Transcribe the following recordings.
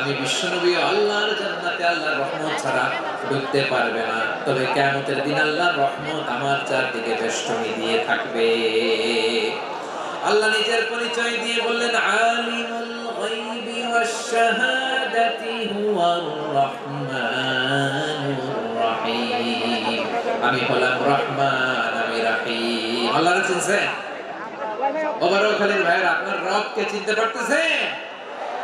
আমি বিশ্বনবী আল্লাহর জান্নাতে আল্লাহর রহমত ছাড়া ঢুকতে পারবে না। তবে কিয়ামতের দিন আল্লাহর রহমত আমার চারদিকে বেষ্টনী দিয়ে থাকবে। আল্লাহ নিজের পরিচয় দিয়ে বললেন, আলিমুল গায়বি ওয়াশ শাহাদাতি হুয়ার রহমানুর রহিম। আমি হলাম রহমান, আমি রহিম। আল্লাহর চিনছেন ওবারও খালির ভাইয়ের, আপনার রবকে চিনতে পারতেছেন?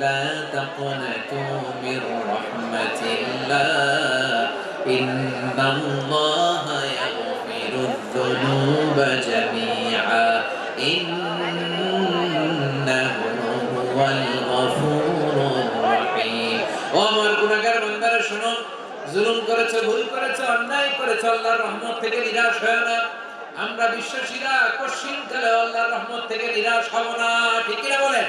আনফুসিহিম লা তাকনাতু মির রাহমাতিল্লাহ ইন্নাল্লাহা ইয়াগফিরুয যুনুবা জামিআ ইন্নাহু হুয়াল গফুরুর রহিম ও আমার গুনাহগার বান্দারা, শুনো, জুলুম করেছে, ভুল করেছে, অন্যায় করেছে, আল্লাহর রহমত থেকে নিরাশ হয় না। আমরা বিশ্বাসীরা কশিন কালে আল্লাহর রহমত থেকে নিরাশ হব না। ঠিক কিনা বলেন?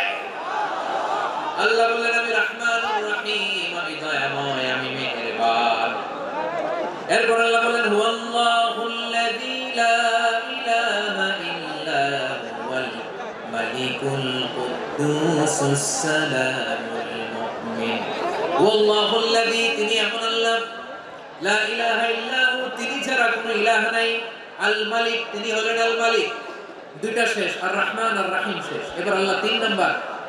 আল্লাহ বললেন, আমি রহমান রহিম, আমি দয়াময়, আমি মেহেরবান। এরপর আল্লাহ বলেন হুয়াল্লাহুল্লাযী লা ইলাহা ইল্লা হুয়াল মালিকুল কুদ্দুসুস সালামুল মুমিন। হুয়াল্লাহুল্লাযী তিনি এমন আল্লাহ, লা ইলাহা ইল্লা হু তিনি ছাড়া কোনো ইলাহ নাই। আল মালিক, তিনি হলেন আল মালিক। দুইটা শেষ, আর রহমান আর রাহিম শেষ। এবার আল্লাহ তিন নাম্বার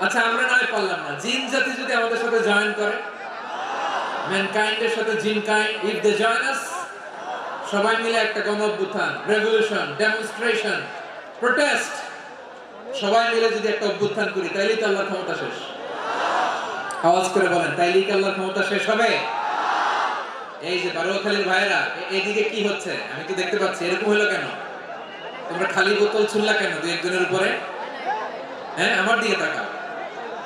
আচ্ছা আমরা নয় পারলাম না। জিন জাতি যদি আমাদের সাথে জয়েন করে সাথে জিনকাইন্ড ইফ দে জয়েন আস সবাই মিলে একটা গণ অভ্যুত্থান রেভলিউশন ডেমনস্ট্রেশন প্রোটেস্ট সবাই মিলে যদি একটা অভ্যুত্থান করি তো ক্ষমতা শেষ। আওয়াজ করে বলেন, তাইলেই কি আল্লাহর ক্ষমতা শেষ হবে? এই যে বারোয়াখালীর ভাইরা এ- এদিকে কি হচ্ছে? আমি তো দেখতে পাচ্ছি? এরকম হলো কেন? তোমরা খালি বোতল ছুড়লা কেন দুই একজনের উপরে? হ্যাঁ আমার দিকে তাকান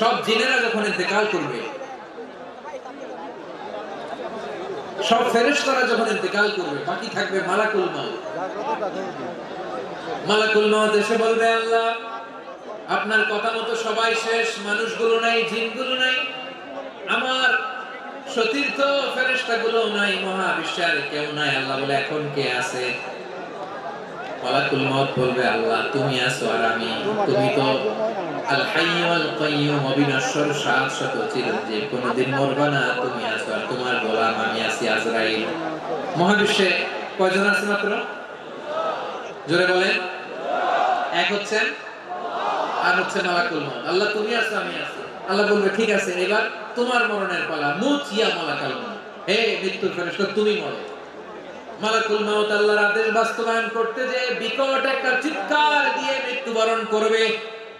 সব জিনেরা যখন ইন্তেকাল করবে, সব ফেরেশতারা যখন ইন্তেকাল করবে, বাকি থাকবে মালাকুল মাউত। মালাকুল মাউত এসে বলবে, আল্লাহ, আপনার কথা মতো সবাই শেষ, মানুষগুলো নাই, জিনগুলো নাই, আমার সতীর্থ ফেরেশতাগুলো নাই, মহাবিশ্বের কেউ নাই, আল্লাহ বলে, এখন কে আছে? মালাকুল মউত বলবে, আল্লাহ, তুমি আছো আর আমি, তুমি তো ঠিক আছে, এবার তোমার মরণের পালা। মালাকাল হে ফেরেশতা, তুমি মরো। মালাকুল আল্লাহর আদেশ বাস্তবায়ন করতে যে বিকট একটা চিৎকার দিয়ে মৃত্যুবরণ করবে।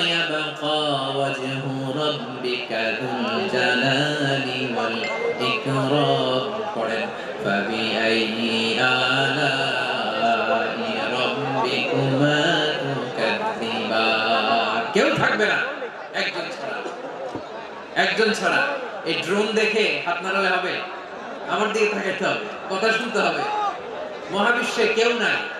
ইয়াবকা ওয়াজহু রাব্বিকা যুল জালালি ওয়াল ইকরাম পড়েন ফাবিআইয়ি আলাই রাব্বিকুমা তুকাদ্দিবান কেউ থাকবে না। একজন ছাড়া। একজন ছাড়া। এই ড্রোন দেখে হাত নাড়ালে হবে। আমার দিকে তাকাতে হবে। কথা শুনতে হবে। মহাবিশ্বে কেউ নাই।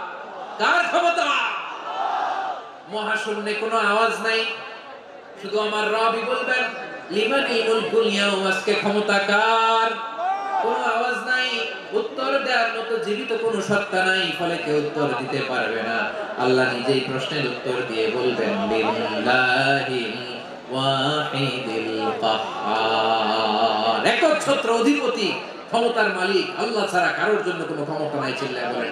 কার ক্ষমতা? মহাশূন্যে কোনো আওয়াজ নাই। শুধু আমার রবই বলবেন, লিমানি আজকে ক্ষমতা কার? আওয়াজ নাই। উত্তর দেওয়ার মতো জীবিত সত্তা নাই, ফলে কেউ উত্তর দিতে পারবে না। আল্লাহ নিজেই প্রশ্নের উত্তর দিয়ে বলবেন অধিপতি, ক্ষমতার মালিক, আল্লাহ ছাড়া কারোর জন্য কোনো ক্ষমতা নাই, চিল্লায় বলেন?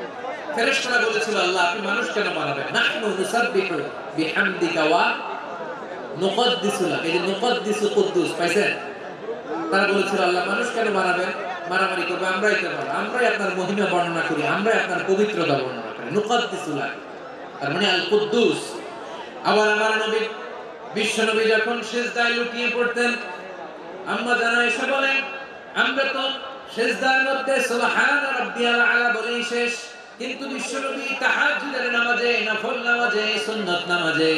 ফেরেশতারা বলেছিল, আল্লাহ, আপনি মানুষ কেন বানাবেন নাহনু বিহামদিকা ওয়া এই যে নুকদ্দিসু কুদ্দুস, পাইছেন? তারা বলেছিল, আল্লাহ, মানুষ কেন বানাবেন মারামারি করবে, আমরাই তো ভালো আমরাই আপনার মহিমা বর্ণনা করি, আমরাই আপনার পবিত্রতা বর্ণনা করি। তার মানে আল কুদ্দুস আবার আমার নবী, বিশ্ব নবী যখন সেজদায় লুটিয়ে পড়তেন, আম্মা জানা এসে বলেন, আমরা তো সেজদার মধ্যে সুবহান রাব্বিয়াল আলা বলেই শেষ। কিন্তু বিশ্বনবী তাহাজ্জুদের নামাজে, নফল নামাজে, সুন্নাত নামাজে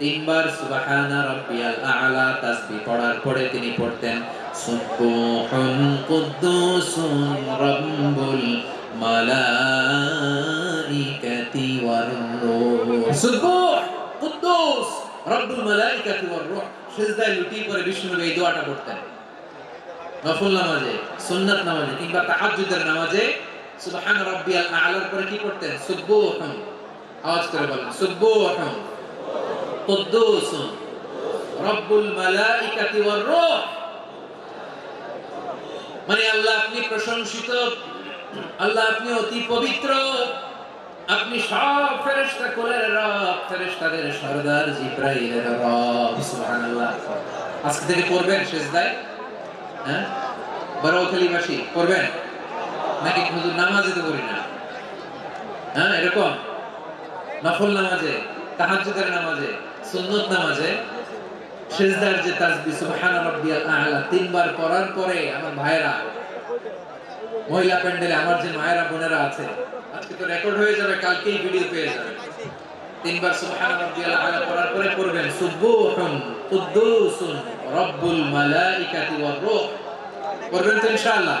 তিনবার সুবহান রাব্বিয়াল আলা তাসবিহ পড়ার পরে তিনি পড়তেন সুবহান কুদ্দুসুন রাব্বুল মালাইকাতি ওয়ার রূহ। সুবহ, কুদ্দুস, রব্বুল মালাইকাতি ওয়ার রূহ। সেজদায় লুটিয়ে পড়ে বিশ্বনবী এই দোয়াটা পড়তেন। নফল নামাজে, সুন্নাত নামাজে কিংবা তাহাজ্জুদের নামাজে সুবহান রাব্বিয়াল আলার পরে কি করতেন? সুবহুন। আওয়াজ করে বলেন, সুবহুন। কুদ্দুসুন। রব্বুল মালাইকাতি ওয়ার রূহ। মানে আল্লাহ আপনি প্রশংসিত, আল্লাহ আপনি অতি পবিত্র। আপনি সব ফেরেশতা কোলের রব, ফেরেশতাদের সরদার জিব্রাইলের রব, সুবহানাল্লাহ। আজকে থেকে পড়বেন সেজদায় হ্যাঁ? বারোখালীবাসী করবেন নাকি হুজুর নামাজে তো করি না? হ্যাঁ এরকম? নফল নামাজে, তাহাজ্জুদের নামাজে, সুন্নত নামাজে, সেজদার যে তাসবিহ সুবহান রাব্বিয়াল আ'লা, তিনবার পড়ার পরে আমার ভাইরা মহিলা প্যান্ডেলে আমার যে মায়েরা, বোনেরা আছে, আজকে তো রেকর্ড হয়ে যাবে, কালকেই ভিডিও পেয়ে যাবে। তিনবার সুবহান রাব্বিয়াল আ'লা পড়ার পরে পড়বেন, সুবহুন কুদ্দুসুন, রব্বুল মালাইকাতি ওয়ার রূহ। করবেন তো ইনশাআল্লাহ।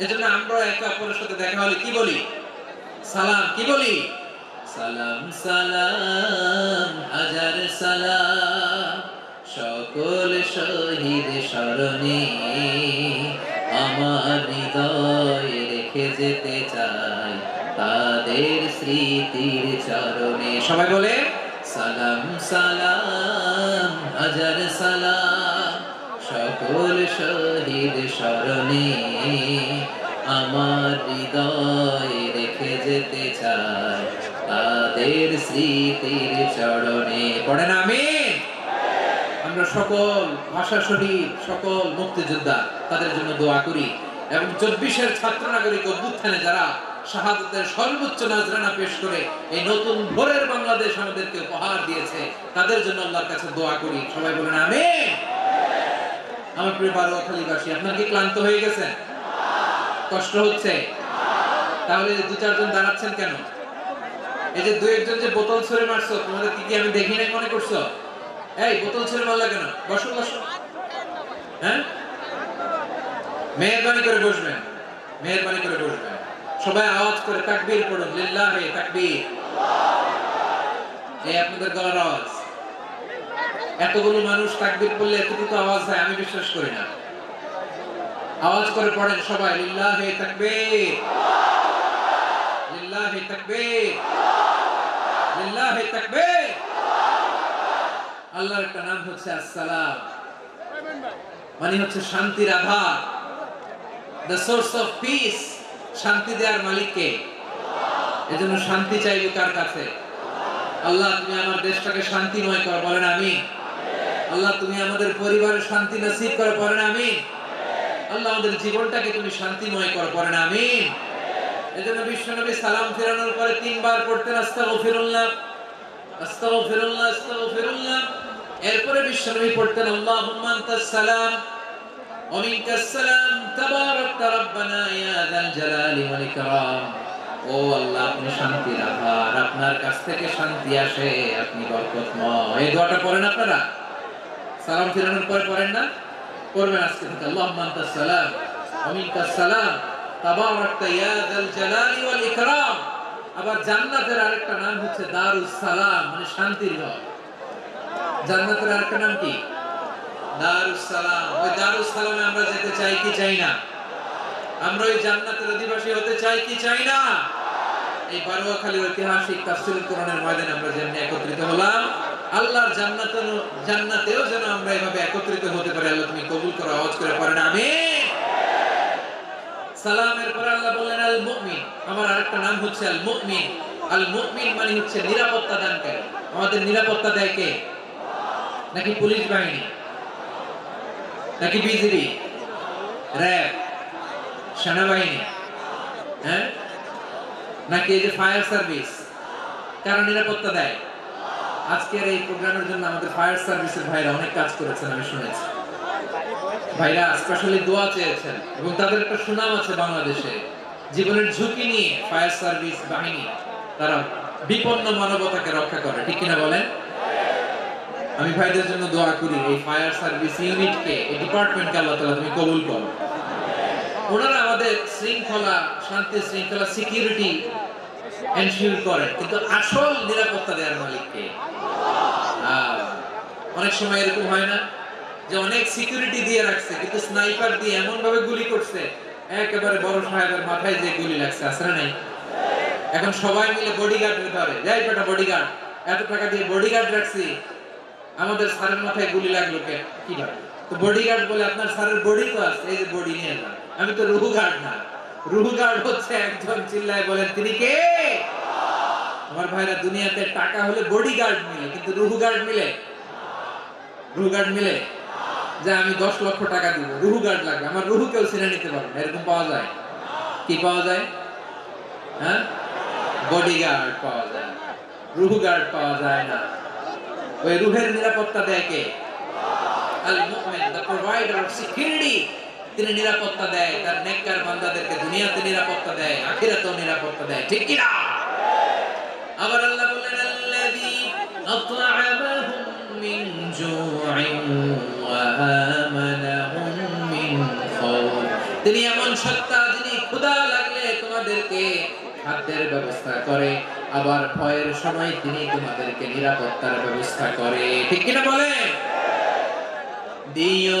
এজন্য আমরা একে অপরের সাথে দেখা হলে কি বলি? সালাম, কি বলি? সালাম সালাম, হাজার সালাম। সকল শহীদ স্মরণে আমার হৃদয়ে রেখে যেতে চাই তাদের স্মৃতির চরণে। সবাই বলে, সালাম সালাম, হাজার সালাম। সকল শহীদ স্মরণে আমার হৃদয়ে রেখে যেতে চাই তাদের স্মৃতির চরণে। পড়েন আমি? আমরা সকল ভাষা শহীদ, সকল মুক্তিযোদ্ধা তাদের জন্য দোয়া করি এবং চব্বিশের ছাত্র নাগরিক অভ্যুত্থানে যারা শাহাদতের সর্বোচ্চ নাজরানা পেশ করে এই নতুন ভোরের বাংলাদেশ আমাদেরকে উপহার দিয়েছে, তাদের জন্য আল্লাহর কাছে দোয়া করি। সবাই বলেন আমি আমার প্রিয় বারোয়াখালীবাসী আপনার কি ক্লান্ত হয়ে কষ্ট হচ্ছে? তাহলে দু চারজন দাঁড়াচ্ছেন কেন? এই যে দু একজন যে বোতল ছড়ে মারছো, তোমাদের কি আমি দেখি মনে করছ? এই, বোতল কেন? বসো বসো। হ্যাঁ? মেহরবানি করে বসবেন। মেহরবানি করে বসবেন। সবাই আওয়াজ করে, তাকবীর পড়ুন। লিল্লাহে তাকবীর। এই আপনাদের গলার আওয়াজ। এতগুলো মানুষ তাকবীর পড়লে এতটুকু আওয়াজ হয়, আমি বিশ্বাস করি না। আওয়াজ করে পড়েন সবাই, লিল্লাহে তাকবীর লিল্লাহে তাকবীর লিল্লাহে তাকবীর। আল্লাহর একটা নাম হচ্ছে আসসালাম। মানে হচ্ছে শান্তির আধার। দ্য সোর্স অফ পিস শান্তি দেওয়ার মালিককে। এজন্য শান্তি চাইব কার কাছে? আল্লাহ, তুমি আমার দেশটাকে শান্তিময় কর, বলেন আমি আল্লাহ, তুমি আমাদের পরিবারের শান্তি নসিব কর, বলেন আমি আল্লাহ, আমাদের জীবনটাকে তুমি শান্তিময় কর, বলেন আমি এজন্য বিশ্বনবী সালাম ফেরানোর পরে তিনবার পড়তেন, আস্তাগফিরুল্লাহ আস্তাগফিরুল্লাহ আস্তাগফিরুল্লাহ। এরপরে বিশ্বনবী পড়তেন, আল্লাহুম্মা আনতাস সালাম, ওয়া মিনকাস সালাম, তাবারাকতা রব্বানা ইয়া যাল জালালি ওয়াল ইকরাম। ও আল্লাহ আপনি শান্তির আধার, আপনার কাছ থেকে শান্তি আসে, আপনি বরকতময়। এই দোয়াটা আপনারা? সালাম ফিরানোর পরে না? পড়বেন আজকে থেকে। আল্লাহুম্মা আনতাস সালাম সালাম। তাবারাকতা জালালি ওয়াল ইকরাম। আবার জান্নাতের আরেকটা নাম হচ্ছে দারুস সালাম মানে শান্তির ঘর। জান্নাতের আরেকটা নাম কি? দারুস সালাম। ওই দারুস সালামে আমরা যেতে চাই কি চাই না? আমরা ওই জান্নাতের অধিবাসী হতে চাই কি চাই না? এই বারোয়াখালীর ঐতিহাসিক তাফসীরুল কোরআনের ময়দানে আমরা যেমনি একত্রিত হলাম, আল্লাহর জান্নাতেও জান্নাতেও যেন আমরা এভাবে একত্রিত হতে পারি। আল্লাহ তুমি কবুল করো, আওয়াজ করে পড়েন, আমিন। সালামের পরে আল্লাহ বললেন, আল মুমিন। আমার আরেকটা নাম হচ্ছে আল মুমিন। আল মুমিন মানে হচ্ছে নিরাপত্তা দানকারী। আমাদের নিরাপত্তা দেয় কে? নাকি পুলিশ বাহিনী? নাকি বিজিবি? র্যাব? সেনাবাহিনী? হ্যাঁ? নাকি এই যে ফায়ার সার্ভিস? কারা নিরাপত্তা দেয়? আজকের এই প্রোগ্রামের জন্য আমাদের ফায়ার সার্ভিসের ভাইরা অনেক কাজ করেছেন, আমি শুনেছি। ভাইরা স্পেশালি দোয়া চেয়েছেন এবং তাদের একটা সুনাম আছে বাংলাদেশে। জীবনের ঝুঁকি নিয়ে ফায়ার সার্ভিস বাহিনী তারা বিপন্ন মানবতাকে রক্ষা করে, ঠিক কিনা বলেন? আমি ভাইদের জন্য দোয়া করি এই ফায়ার সার্ভিস ইউনিটকে, এই ডিপার্টমেন্টকে আল্লাহ তাআলা তুমি কবুল করো। ওনারা আমাদের শৃঙ্খলা, শান্তি শৃঙ্খলা সিকিউরিটি এনশিওর করেন, কিন্তু আসল নিরাপত্তা দেওয়ার মালিককে অনেক সময় এরকম হয় না যে অনেক সিকিউরিটি দিয়ে রাখছে, কিন্তু স্নাইপার দিয়ে এমন ভাবে গুলি করছে, একেবারে বড় সাহেবের মাথায় যে গুলি লাগছে আসলে নাই? এখন সবাই মিলে বডিগার্ডের ধরে যাই বেটা বডিগার্ড এত টাকা দিয়ে বডিগার্ড রাখছি, আমাদের স্যারের মাথায় গুলি লাগল কে কি তো বডিগার্ড বলে আপনার স্যারের বডি তো আছে, এই যে বডি নিয়ে যান আমি তো রুহু গার্ড না। রুহু গার্ড হচ্ছে একজন চিল্লায় বলেন, তিনি কে? আমার ভাইরা দুনিয়াতে টাকা হলে বডিগার্ড মিলে, কিন্তু রুহু গার্ড মিলে? রুহু গার্ড মিলে? যে আমি দশ লক্ষ টাকা দিব রুহু গার্ড লাগবে। আমার রুহু কেউ চিনে নিতে পারবে এরকম পাওয়া যায়? কি পাওয়া যায়? হ্যাঁ? বডিগার্ড পাওয়া যায়। রুহু গার্ড পাওয়া যায় না। ওই রুহের নিরাপত্তা দেয় কে? আল মুমিন দ্য প্রোভাইডার অফ সিকিউরিটি তিনি নিরাপত্তা দেয়, তার নেককার বান্দাদেরকে দুনিয়াতে নিরাপত্তা দেয়, আখিরাতেও নিরাপত্তা দেয়, ঠিক কি না? আবার আল্লাহ বললেন, আল্লাযী আত'আমাহুম মিন জু'ইন ওয়া আমানাহুম মিন খাউফ তিনি এমন সত্তা যিনি ক্ষুধা লাগলে তোমাদেরকে খাদ্যের ব্যবস্থা করে, আবার ভয়ের সময় তিনি তোমাদেরকে নিরাপত্তার ব্যবস্থা করে, ঠিক কিনা বলেন? দিও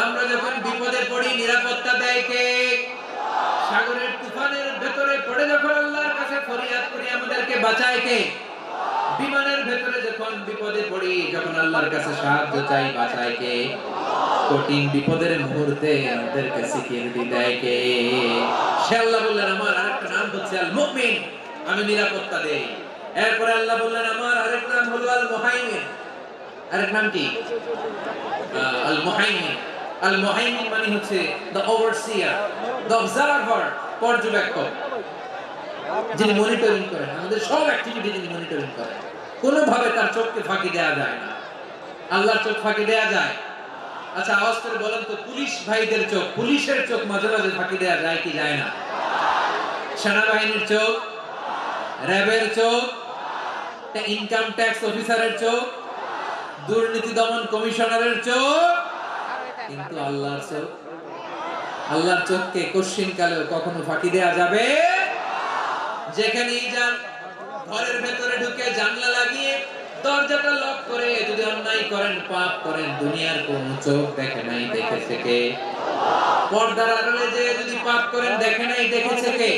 আমরা বিপদে পড়ি নিরাপত্তা দেয় কাছে সাহায্য চাই বাঁচায় কে কঠিন বিপদের মুহূর্তে আমাদেরকে দেয় কে সে আল্লাহ বললেন আমার আরেকটা নাম হচ্ছে আল মুমিন আমি নিরাপত্তা দেই এরপরে আল্লাহ বললেন, আমার আরেক নাম হলো আল মুহাইমিন আরেক নাম কি? আল মুহাইমিন আল মুহাইমিন মানে হচ্ছে দ্য ওভারসিয়ার দ্য অবজারভার পর্যবেক্ষক। যিনি মনিটরিং করেন। আমাদের সব অ্যাক্টিভিটি যিনি মনিটরিং করেন। কোনোভাবে তার চোখকে ফাঁকি দেওয়া যায় না। আল্লাহর চোখ ফাঁকি দেওয়া যায়? আচ্ছা আওয়াজ করে বলেন তো, পুলিশ ভাইদের চোখ, পুলিশের চোখ মাঝে মাঝে ফাঁকি দেওয়া যায় কি যায় না? সেনাবাহিনীর চোখ, র্যাবের চোখ ইনকাম ট্যাক্স অফিসারের চোখ, দুর্নীতি দমন কমিশনারের চোখ। কিন্তু আল্লাহর চোখ, আল্লাহর চোখকে কশ্চিন কালেও কখনো ফাঁকি দেওয়া যাবে? যেখানেই যান, ঘরের ভেতরে ঢুকে জানলা লাগিয়ে দরজাটা লক করে যদি অন্যায় করেন, পাপ করেন, দুনিয়ার কোন চোখ দেখে নাই, দেখেছে কে? পর্দার আড়ালে যে যদি পাপ করেন, দেখে নাই, দেখেছে কে?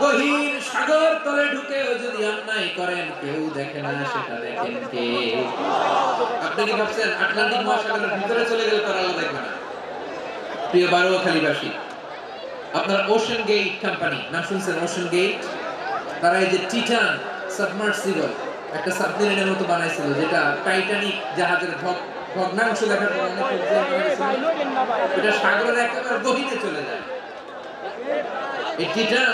গহীন সাগর তলে ঢুকে যদি অন্যায় করেন, কেউ দেখে না সেটা দেখেন কে? আপনি কি ভাবছেন, আটলান্টিক মহাসাগরের ভিতরে চলে গেলে তারা আল্লাহ দেখবে না প্রিয় বারোয়াখালীবাসী আপনার ওশান গেট কোম্পানি নাম শুনছেন ওশান গেট তারা এই যে টিটান সাবমার্সিবল একটা সাবমেরিনের মতো বানাইছিল, যেটা টাইটানিক জাহাজের ভগ- ভগ্নাংশ দেখার পর এটা সাগরের একেবারে গভীরে চলে যায়। এই টিটান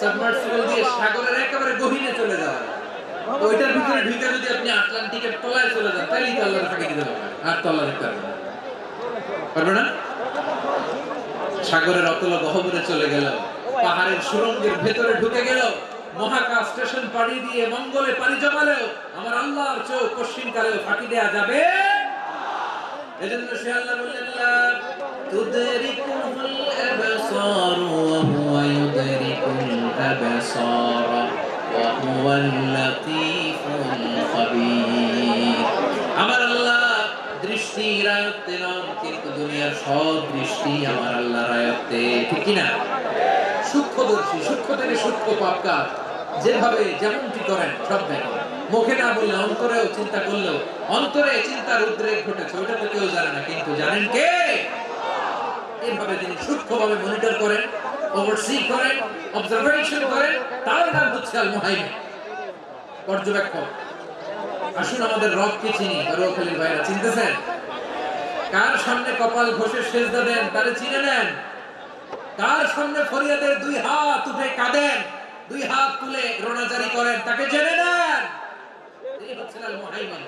সাবমার্সিবল দিয়ে সাগরের একেবারে গভীরে চলে যাওয়া। ওইটার ভিতরে ঢুকে যদি আপনি আটলান্টিকের তলায় চলে যান তাহলেই তো আল্লাহর ফাঁকি দিতে আর তো আল্লাহ দেখতে পারবে না? সাগরের অতল গহবরে চলে গেল পাহাড়ের সুরঙ্গের ভেতরে ঢুকে গেল মহাকাশ স্টেশন পাড়ি দিয়ে মঙ্গলে পানি জমালেও আমার আল্লাহর চোখ পশ্চিম ফাঁকি দেয়া যাবে এজন্য সে আল্লাহ বললেন, লা তুদরিকুহুল আবসার ওয়া ওয়া হুয়াল লাতীফুল খাবীর আমার আল্লাহ দৃষ্টির আয়ত্তে নন কিন্তু দুনিয়ার সব দৃষ্টি আমার আল্লাহর আয়ত্তে ঠিক কি না? সূক্ষ্মদর্শী সূক্ষ্ম থেকে সূক্ষ্ম পাপ কাজ যেভাবে যেমনটি করেন, সব দেখেন। মুখে না বললে, অন্তরেও চিন্তা করলেও, অন্তরে চিন্তার উদ্রেক ঘটেছে ওটা তো কেউ জানে না, কিন্তু জানেন কে? এইভাবে তিনি সূক্ষ্মভাবে মনিটর করেন ওভারসি করেন অবজারভেশন করেন তার নাম হচ্ছে আল মুহাইমিন। পর্যবেক্ষক। আসুন আমাদের রবকে চিনি রোখালির ভাইরা। চিনতেছেন? কার সামনে কপাল ঘষে সেজদা দেন, তারে চিনে নেন? কার সামনে ফরিয়াদের দুই হাত উঠে কাঁদেন, দুই হাত তুলে রোনাজারি করেন, তাকে জেনে নেন? তিনি হচ্ছেন আল মুহাইমিন।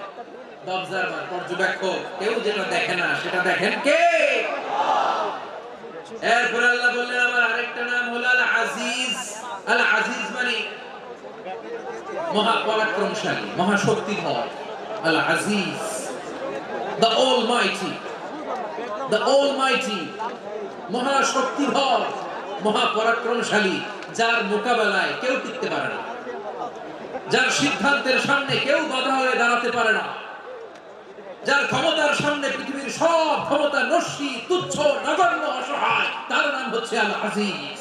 অবজারভার পর্যবেক্ষক, কেউ যেটা দেখে না, সেটা দেখেন কে? এরপর আল্লাহ বললেন আজিজ আল আজিজ মানে মহাপরাক্রমশালী, মহাশক্তিধর। আল আজিজ the almighty the almighty মহাশক্তিধর, মহাপরাক্রমশালী, যার মোকাবেলায় কেউ টিকতে পারে না। যার সিদ্ধান্তের সামনে কেউ বাধা হয়ে দাঁড়াতে পারে না। যার ক্ষমতার সামনে পৃথিবীর সব ক্ষমতা নস্যি, তুচ্ছ, নগণ্য, অসহায়, তার নাম হচ্ছে আল আজিজ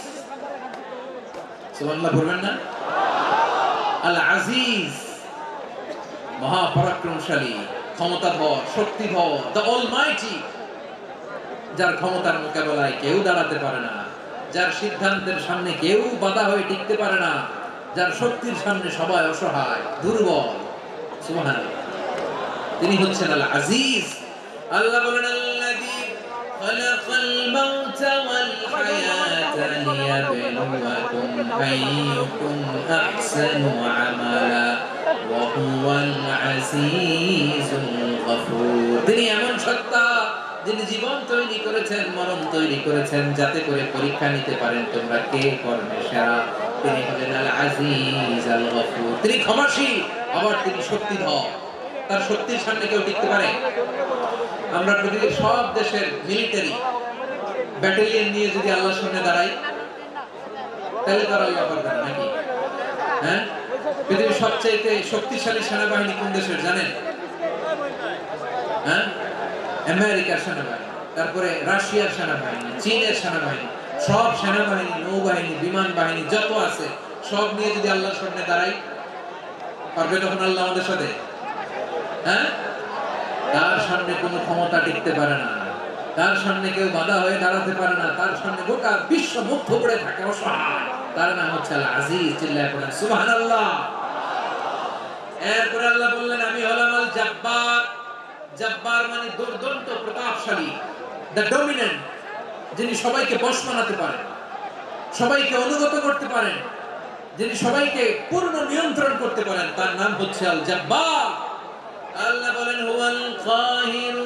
না? আল আজিজ ক্ষমতাধর, শক্তিধর দ্য অলমাইটি যার ক্ষমতার মোকাবেলায় কেউ দাঁড়াতে পারে না, যার সিদ্ধান্তের সামনে কেউ বাধা হয়ে টিকতে পারে না, যার শক্তির সামনে সবাই অসহায়, দুর্বল, সুবহানাল্লাহ। তিনি হচ্ছেন আল আজিজ আল্লাহ বলেন আল্লাযী খালাকাল মাউতা ওয়াল হায়াতা। আইয়ুকুম আহসানু আমালা ওয়া হুয়াল আজিজুল গফুর তিনি এমন সত্তা যিনি জীবন তৈরি করেছেন, মরণ তৈরি করেছেন, যাতে করে পরীক্ষা নিতে পারেন তোমরা কে কর্মে সেরা? তিনি হলেন আল আজিজ আল গফুর তিনি ক্ষমাশীল, আবার তিনি শক্তিধর। তার শক্তির সামনে কেউ টিকতে পারে? আমরা পৃথিবীর সব দেশের মিলিটারি ব্যাটালিয়ন নিয়ে যদি আল্লাহর সামনে দাঁড়াই, তাহলে আল্লাহ পারবে নাকি? হ্যাঁ? পৃথিবীর সবচাইতে শক্তিশালী সেনাবাহিনী কোন দেশের, জানেন? হ্যাঁ? আমেরিকার সেনাবাহিনী, তারপরে রাশিয়ার সেনাবাহিনী, চীনের সেনাবাহিনী, সব সেনাবাহিনী, নৌবাহিনী, বিমান বাহিনী, যত আছে, সব নিয়ে যদি আল্লাহর সামনে দাঁড়াই, পারবে তখন আল্লাহ আমাদের সাথে? হ্যাঁ? তার সামনে কোনো ক্ষমতা টিকতে পারে না। তার সামনে কেউ বাধা হয়ে দাঁড়াতে পারে না, তার সামনে গোটা বিশ্ব মুগ্ধ করে থাকে তার নাম হচ্ছে আল আজিজ, চিল্লায় পড়েন, সুবহানাল্লাহ। এরপরে আল্লাহ বললেন, আমি হলাম আল জাব্বার। জাব্বার মানে দুর্দন্ত, প্রতাপশালী দ্য ডমিনেন্ট যিনি সবাইকে পারেন, সবাইকে অনুগত করতে পারেন, যিনি সবাইকে পূর্ণ নিয়ন্ত্রণ করতে পারেন, তার নাম হচ্ছে আল জাব্বার। আল্লাহ বলেন, হুয়াল কাহিরু